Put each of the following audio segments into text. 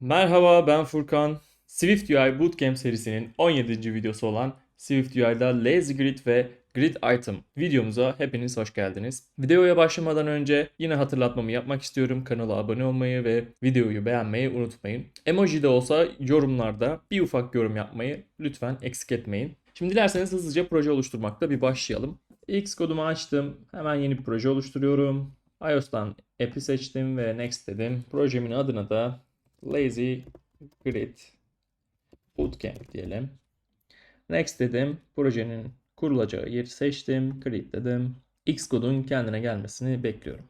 Merhaba ben Furkan. Swift UI Bootcamp serisinin 17. videosu olan Swift UI'da Lazy Grid ve Grid Item videomuza hepiniz hoş geldiniz. Videoya başlamadan önce yine hatırlatmamı yapmak istiyorum. Kanala abone olmayı ve videoyu beğenmeyi unutmayın. Emoji de olsa yorumlarda bir ufak yorum yapmayı lütfen eksik etmeyin. Şimdi dilerseniz hızlıca proje oluşturmakta bir başlayalım. X kodumu açtım. Hemen yeni bir proje oluşturuyorum. iOS'tan app'i seçtim ve next dedim. Projemin adına da Lazy Grid Bootcamp diyelim. Next dedim. Projenin kurulacağı yeri seçtim. Create dedim. Xcode'un kendine gelmesini bekliyorum.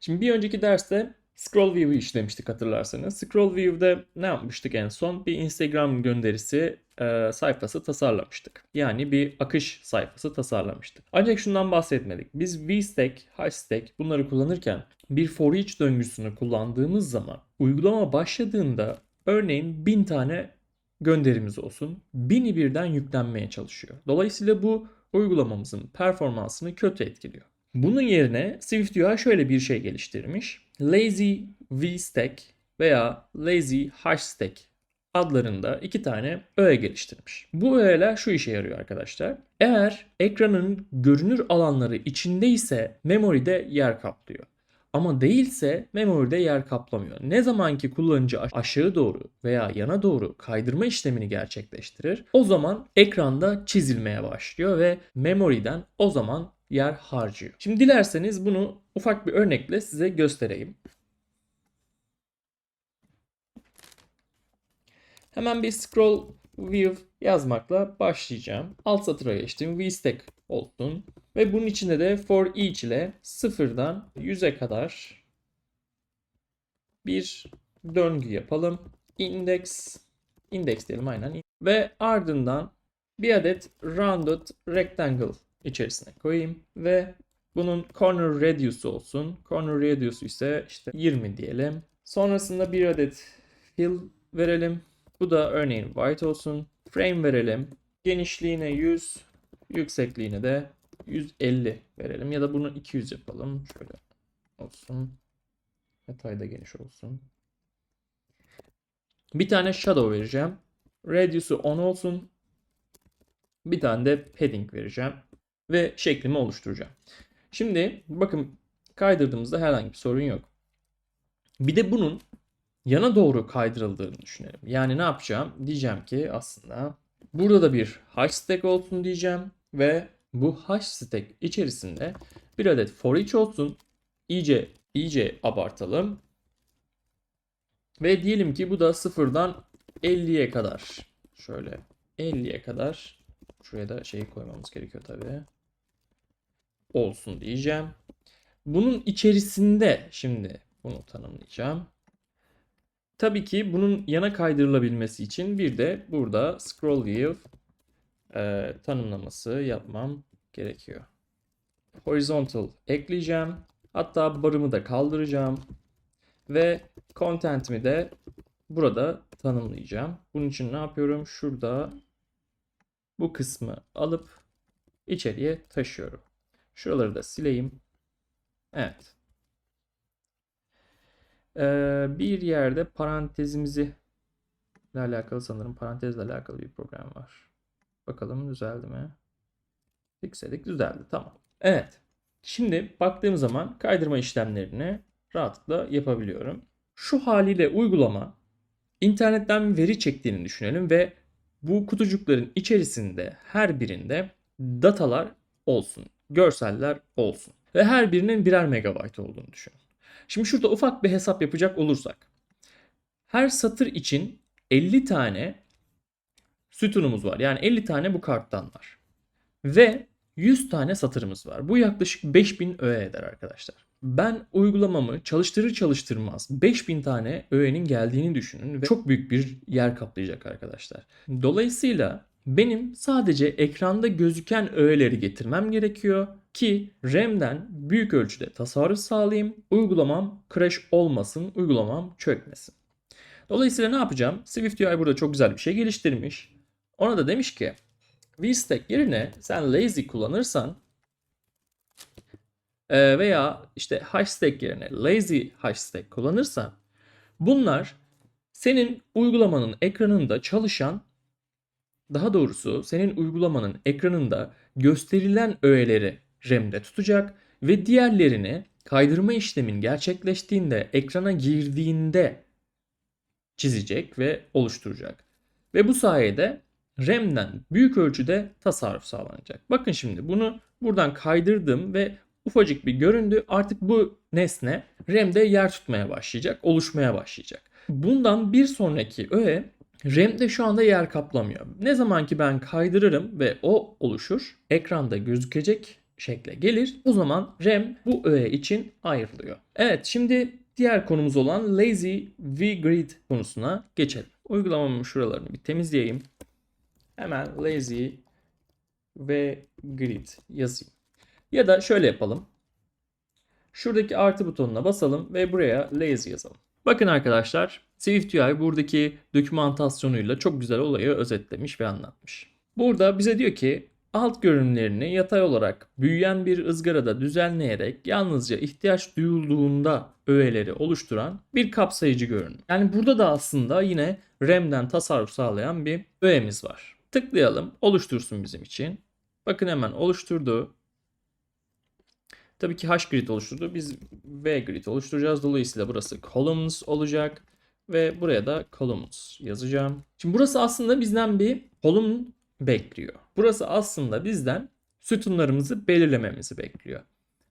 Şimdi bir önceki derste Scroll View'u işlemiştik hatırlarsanız. Scroll View'de ne yapmıştık en son? Bir Instagram gönderisi e, sayfası tasarlamıştık. Yani bir akış sayfası tasarlamıştık. Ancak şundan bahsetmedik. Biz VStack, Hashstack bunları kullanırken bir for each döngüsünü kullandığımız zaman uygulama başladığında örneğin 1000 tane gönderimiz olsun. 1000'i birden yüklenmeye çalışıyor. Dolayısıyla bu uygulamamızın performansını kötü etkiliyor. Bunun yerine SwiftUI şöyle bir şey geliştirmiş. Lazy VStack veya Lazy Hashstack adlarında iki tane öğe geliştirmiş. Bu öğeler şu işe yarıyor arkadaşlar. Eğer ekranın görünür alanları içindeyse memory'de yer kaplıyor. Ama değilse memory'de yer kaplamıyor. Ne zamanki kullanıcı aşağı doğru veya yana doğru kaydırma işlemini gerçekleştirir, o zaman ekranda çizilmeye başlıyor ve memory'den o zaman yer harcıyor. Şimdi dilerseniz bunu ufak bir örnekle size göstereyim. Hemen bir scroll view yazmakla başlayacağım. Alt satıra geçtim. VStack olsun. Ve bunun içinde de for each ile sıfırdan 100'e kadar bir döngü yapalım. Index, index diyelim aynen. Ve ardından bir adet rounded rectangle içerisine koyayım ve bunun corner radius'u olsun. Corner radius'u ise işte 20 diyelim. Sonrasında bir adet fill verelim. Bu da örneğin white olsun. Frame verelim. Genişliğine 100, yüksekliğine de 150 verelim ya da bunu 200 yapalım. Şöyle olsun. Yatay da geniş olsun. Bir tane shadow vereceğim. Radius'u 10 olsun. Bir tane de padding vereceğim. Ve şeklimi oluşturacağım. Şimdi bakın kaydırdığımızda herhangi bir sorun yok. Bir de bunun yana doğru kaydırıldığını düşünelim. Yani ne yapacağım? Diyeceğim ki aslında burada da bir hash stack olsun diyeceğim ve bu hash stack içerisinde bir adet for each olsun. İyice iyice abartalım. Ve diyelim ki bu da sıfırdan 50'ye kadar. Şöyle 50'ye kadar. Şuraya da şeyi koymamız gerekiyor tabii. Olsun diyeceğim. Bunun içerisinde şimdi bunu tanımlayacağım. Tabii ki bunun yana kaydırılabilmesi için bir de burada scroll view e, tanımlaması yapmam gerekiyor. Horizontal ekleyeceğim. Hatta barımı da kaldıracağım. Ve content'imi de burada tanımlayacağım. Bunun için ne yapıyorum? Şurada bu kısmı alıp içeriye taşıyorum. Şuraları da sileyim. Evet. Ee, bir yerde parantezimizi ile alakalı sanırım parantezle alakalı bir problem var. Bakalım düzeldi mi? Fixledik düzeldi tamam. Evet. Şimdi baktığım zaman kaydırma işlemlerini rahatlıkla yapabiliyorum. Şu haliyle uygulama internetten veri çektiğini düşünelim ve bu kutucukların içerisinde her birinde datalar olsun, görseller olsun ve her birinin birer megabayt olduğunu düşünün. Şimdi şurada ufak bir hesap yapacak olursak her satır için 50 tane sütunumuz var. Yani 50 tane bu karttan var. Ve 100 tane satırımız var. Bu yaklaşık 5000 öğe eder arkadaşlar. Ben uygulamamı çalıştırır çalıştırmaz 5000 tane öğenin geldiğini düşünün ve çok büyük bir yer kaplayacak arkadaşlar. Dolayısıyla benim sadece ekranda gözüken öğeleri getirmem gerekiyor ki RAM'den büyük ölçüde tasarruf sağlayayım. Uygulamam crash olmasın, uygulamam çökmesin. Dolayısıyla ne yapacağım? SwiftUI burada çok güzel bir şey geliştirmiş. Ona da demiş ki VStack yerine sen lazy kullanırsan veya işte hashstack yerine lazy hashstack kullanırsan Bunlar senin uygulamanın ekranında çalışan daha doğrusu senin uygulamanın ekranında gösterilen öğeleri RAM'de tutacak ve diğerlerini kaydırma işlemin gerçekleştiğinde ekrana girdiğinde çizecek ve oluşturacak. Ve bu sayede RAM'den büyük ölçüde tasarruf sağlanacak. Bakın şimdi bunu buradan kaydırdım ve ufacık bir göründü. Artık bu nesne RAM'de yer tutmaya başlayacak, oluşmaya başlayacak. Bundan bir sonraki öğe RAM'de şu anda yer kaplamıyor. Ne zaman ki ben kaydırırım ve o oluşur, ekranda gözükecek şekle gelir. O zaman RAM bu öğe için ayrılıyor. Evet şimdi diğer konumuz olan Lazy V-Grid konusuna geçelim. Uygulamamın şuralarını bir temizleyeyim. Hemen Lazy ve Grid yazayım. Ya da şöyle yapalım. Şuradaki artı butonuna basalım ve buraya Lazy yazalım. Bakın arkadaşlar SwiftUI buradaki dokümantasyonuyla çok güzel olayı özetlemiş ve anlatmış. Burada bize diyor ki alt görünümlerini yatay olarak büyüyen bir ızgarada düzenleyerek yalnızca ihtiyaç duyulduğunda öğeleri oluşturan bir kapsayıcı görünüm. Yani burada da aslında yine RAM'den tasarruf sağlayan bir öğemiz var. Tıklayalım oluştursun bizim için. Bakın hemen oluşturdu. Tabii ki H-grid oluşturdu. Biz V-grid oluşturacağız. Dolayısıyla burası columns olacak. Ve buraya da columns yazacağım. Şimdi burası aslında bizden bir column bekliyor. Burası aslında bizden sütunlarımızı belirlememizi bekliyor.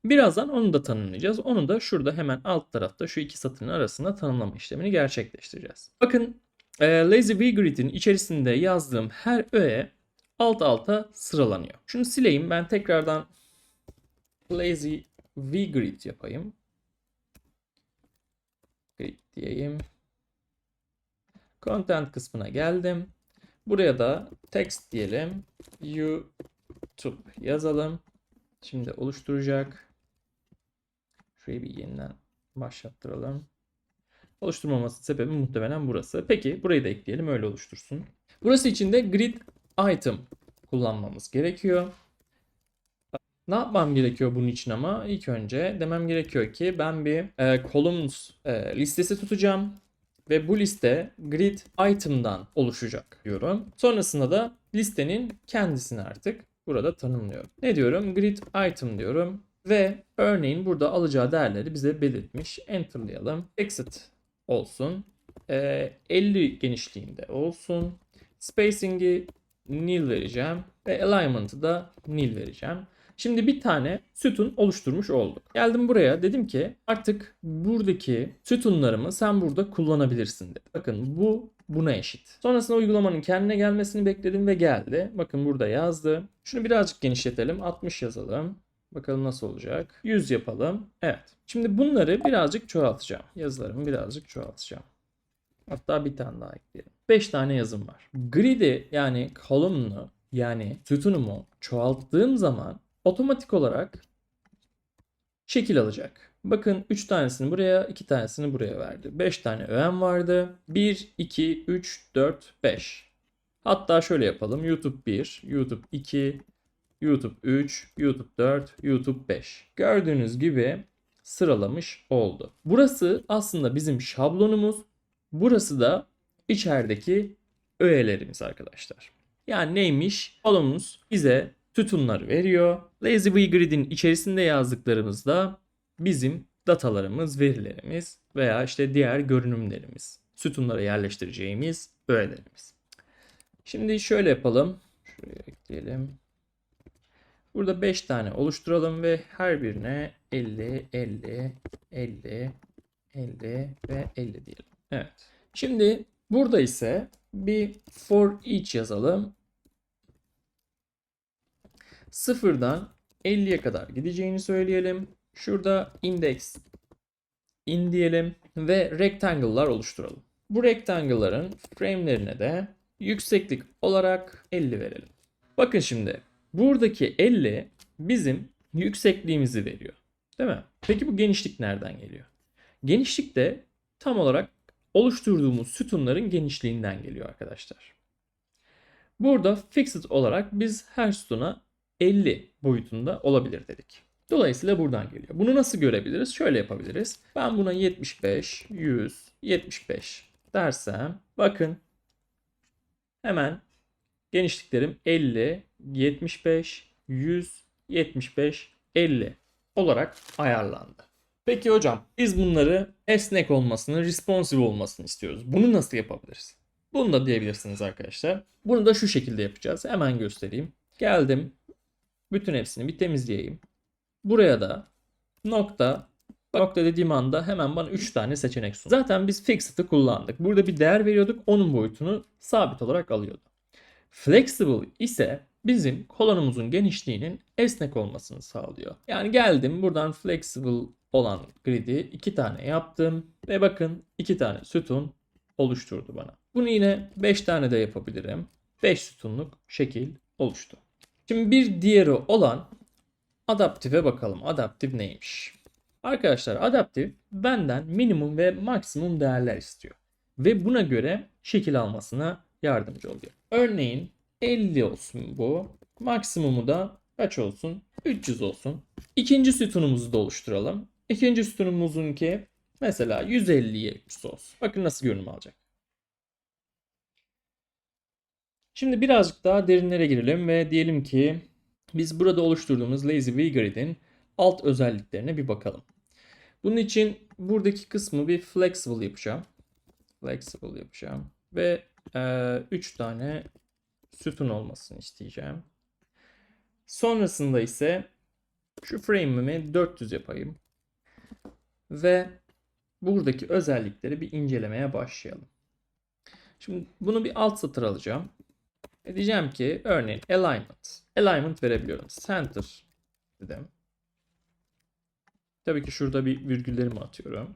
Birazdan onu da tanımlayacağız. Onu da şurada hemen alt tarafta şu iki satırın arasında tanımlama işlemini gerçekleştireceğiz. Bakın e, Lazy V-Grid'in içerisinde yazdığım her öğe alt alta sıralanıyor. Şunu sileyim ben tekrardan Lazy V-Grid yapayım. Grid diyeyim. Content kısmına geldim. Buraya da text diyelim. YouTube yazalım. Şimdi oluşturacak. Şurayı bir yeniden başlattıralım. Oluşturmaması sebebi muhtemelen burası. Peki burayı da ekleyelim öyle oluştursun. Burası için de grid item kullanmamız gerekiyor. Ne yapmam gerekiyor bunun için ama ilk önce demem gerekiyor ki ben bir e, columns e, listesi tutacağım ve bu liste grid item'dan oluşacak diyorum. Sonrasında da listenin kendisini artık burada tanımlıyorum. Ne diyorum? Grid item diyorum ve örneğin burada alacağı değerleri bize belirtmiş. Enter'layalım. Exit olsun. E, 50 genişliğinde olsun. Spacing'i nil vereceğim ve alignment'ı da nil vereceğim. Şimdi bir tane sütun oluşturmuş olduk. Geldim buraya dedim ki artık buradaki sütunlarımı sen burada kullanabilirsin dedim. Bakın bu buna eşit. Sonrasında uygulamanın kendine gelmesini bekledim ve geldi. Bakın burada yazdı. Şunu birazcık genişletelim. 60 yazalım. Bakalım nasıl olacak. 100 yapalım. Evet. Şimdi bunları birazcık çoğaltacağım. Yazılarımı birazcık çoğaltacağım. Hatta bir tane daha ekleyelim. 5 tane yazım var. Grid'i yani column'u yani sütunumu çoğalttığım zaman otomatik olarak şekil alacak. Bakın 3 tanesini buraya, 2 tanesini buraya verdi. 5 tane öğen vardı. 1, 2, 3, 4, 5. Hatta şöyle yapalım. YouTube 1, YouTube 2, YouTube 3, YouTube 4, YouTube 5. Gördüğünüz gibi sıralamış oldu. Burası aslında bizim şablonumuz. Burası da içerideki öğelerimiz arkadaşlar. Yani neymiş? Kolumuz bize sütunları veriyor. Lazy Grid'in içerisinde yazdıklarımız da bizim datalarımız, verilerimiz veya işte diğer görünümlerimiz. Sütunlara yerleştireceğimiz öğelerimiz. Şimdi şöyle yapalım. Şuraya ekleyelim. Burada 5 tane oluşturalım ve her birine 50, 50, 50, 50 ve 50 diyelim. Evet. Şimdi burada ise bir for each yazalım. Sıfırdan 50'ye kadar gideceğini söyleyelim. Şurada index in diyelim ve rectangle'lar oluşturalım. Bu rectangle'ların frame'lerine de yükseklik olarak 50 verelim. Bakın şimdi buradaki 50 bizim yüksekliğimizi veriyor. Değil mi? Peki bu genişlik nereden geliyor? Genişlik de tam olarak oluşturduğumuz sütunların genişliğinden geliyor arkadaşlar. Burada fixed olarak biz her sütuna 50 boyutunda olabilir dedik. Dolayısıyla buradan geliyor. Bunu nasıl görebiliriz? Şöyle yapabiliriz. Ben buna 75, 100, 75 dersem bakın hemen genişliklerim 50, 75, 100, 75, 50 olarak ayarlandı. Peki hocam biz bunları esnek olmasını, responsive olmasını istiyoruz. Bunu nasıl yapabiliriz? Bunu da diyebilirsiniz arkadaşlar. Bunu da şu şekilde yapacağız. Hemen göstereyim. Geldim. Bütün hepsini bir temizleyeyim. Buraya da nokta nokta dediğim anda hemen bana 3 tane seçenek sundu. Zaten biz fixed'ı kullandık. Burada bir değer veriyorduk. Onun boyutunu sabit olarak alıyordu. Flexible ise bizim kolonumuzun genişliğinin esnek olmasını sağlıyor. Yani geldim buradan flexible olan grid'i 2 tane yaptım ve bakın 2 tane sütun oluşturdu bana. Bunu yine 5 tane de yapabilirim. 5 sütunluk şekil oluştu. Şimdi bir diğeri olan adaptive bakalım. Adaptive neymiş? Arkadaşlar adaptive benden minimum ve maksimum değerler istiyor. Ve buna göre şekil almasına yardımcı oluyor. Örneğin 50 olsun bu. Maksimumu da kaç olsun? 300 olsun. İkinci sütunumuzu da oluşturalım. İkinci sütunumuzunki mesela 150'ye 300 olsun. Bakın nasıl görünüm alacak. Şimdi birazcık daha derinlere girelim ve diyelim ki biz burada oluşturduğumuz Lazy V Grid'in alt özelliklerine bir bakalım. Bunun için buradaki kısmı bir flexible yapacağım. Flexible yapacağım. Ve 3 e, tane sütun olmasını isteyeceğim. Sonrasında ise şu frame'imi 400 yapayım. Ve buradaki özellikleri bir incelemeye başlayalım. Şimdi bunu bir alt satır alacağım. E diyeceğim ki örneğin alignment. Alignment verebiliyorum. Center dedim. Tabii ki şurada bir virgüllerimi atıyorum.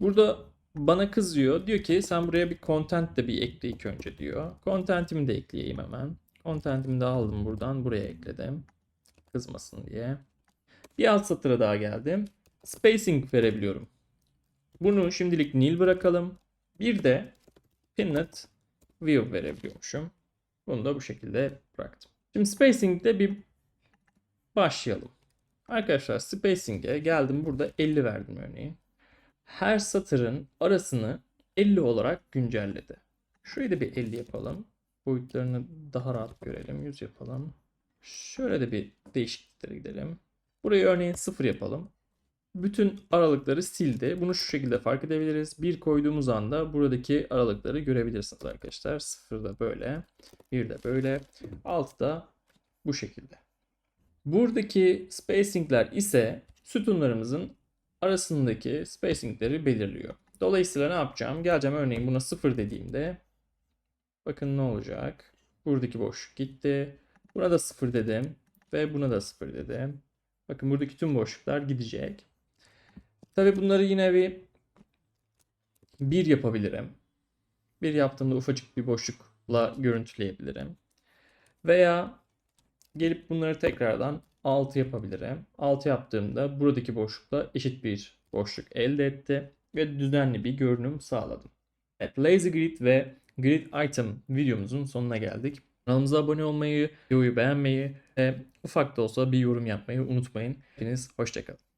Burada bana kızıyor. Diyor ki sen buraya bir content de bir ekle ilk önce diyor. Content'imi de ekleyeyim hemen. Content'imi de aldım buradan. Buraya ekledim. Kızmasın diye. Bir alt satıra daha geldim. Spacing verebiliyorum. Bunu şimdilik nil bırakalım. Bir de Pinlet view verebiliyormuşum. Bunu da bu şekilde bıraktım. Şimdi spacing'de bir başlayalım. Arkadaşlar spacing'e geldim burada 50 verdim örneğin. Her satırın arasını 50 olarak güncelledi. Şurayı da bir 50 yapalım. Boyutlarını daha rahat görelim. 100 yapalım. Şöyle de bir değişikliklere gidelim. Burayı örneğin 0 yapalım bütün aralıkları sildi. Bunu şu şekilde fark edebiliriz. Bir koyduğumuz anda buradaki aralıkları görebilirsiniz arkadaşlar. 0 da böyle. 1 de böyle. 6 da bu şekilde. Buradaki spacingler ise sütunlarımızın arasındaki spacingleri belirliyor. Dolayısıyla ne yapacağım? Geleceğim örneğin buna 0 dediğimde bakın ne olacak? Buradaki boşluk gitti. Buna da 0 dedim ve buna da 0 dedim. Bakın buradaki tüm boşluklar gidecek. Tabi bunları yine bir bir yapabilirim. Bir yaptığımda ufacık bir boşlukla görüntüleyebilirim. Veya gelip bunları tekrardan 6 yapabilirim. 6 yaptığımda buradaki boşlukla eşit bir boşluk elde etti ve düzenli bir görünüm sağladım. Evet, Lazy Grid ve Grid Item videomuzun sonuna geldik. Kanalımıza abone olmayı, videoyu beğenmeyi ve ufak da olsa bir yorum yapmayı unutmayın. Hepiniz hoşçakalın.